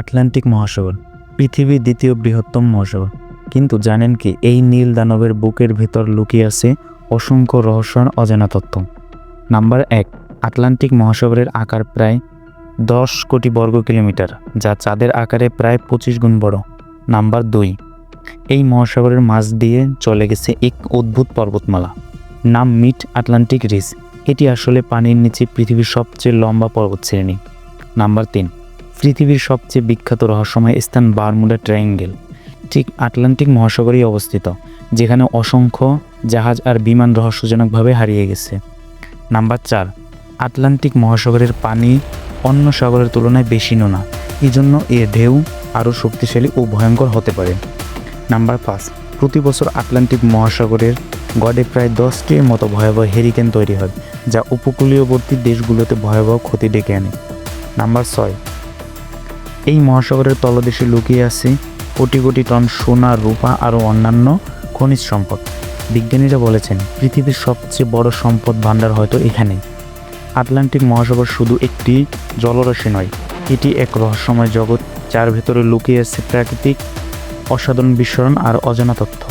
Atlantic মহাসাগর, পৃথিবীর দ্বিতীয় বৃহত্তম মহাসাগর। কিন্তু জানেন কি, এই নীল দানবের বুকের ভেতর লুকিয়ে আছে অসংখ্য রহস্য আর অজানা তথ্য নাম্বার এক, আটলান্টিক মহাসাগরের আকার প্রায় দশ কোটি বর্গ কিলোমিটার, যা চাঁদের আকারে প্রায় পঁচিশ গুণ বড়। নাম্বার দুই, এই মহাসাগরের মাঝ দিয়ে চলে গেছে এক অদ্ভুত পর্বতমালা, নাম মিট আটলান্টিক রিস এটি আসলে পানির নিচে পৃথিবীর সবচেয়ে লম্বা পর্বতশ্রেণী। নাম্বার তিন পৃথিবীর সবচেয়ে বিখ্যাত রহস্যময় স্থান বারমুডা ট্রায়াঙ্গেল, ঠিক আটলান্টিক মহাসাগরেই অবস্থিত, যেখানে অসংখ্য জাহাজ আর বিমান রহস্যজনকভাবে হারিয়ে গেছে। নাম্বার চার, আটলান্টিক মহাসাগরের পানি অন্য সাগরের তুলনায় বেশি নোনা এই জন্য এর ঢেউ আরও শক্তিশালী ও ভয়ঙ্কর হতে পারে। নাম্বার পাঁচ, প্রতি বছর আটলান্টিক মহাসাগরের গড়ে প্রায় দশটির মতো ভয়াবহ হেরিকেন তৈরি হয়, যা উপকূলীয়বর্তী দেশগুলোতে ভয়াবহ ক্ষতি ডেকে আনে। নাম্বার ছয় এই মহাসাগরের তলদেশে লুকিয়ে আছে কোটি কোটি টন সোনা, রূপা আরও অন্যান্য খনিজ সম্পদ। বিজ্ঞানীরা বলেছেন, পৃথিবীর সবচেয়ে বড় সম্পদ ভাণ্ডার হয়তো এখানেই আটলান্টিক মহাসাগর শুধু একটি জলরাশি নয়, এটি এক রহস্যময় জগৎ যার ভেতরে লুকিয়ে আছে প্রাকৃতিক অসাধারণ বিস্মরণ আর অজানা তথ্য।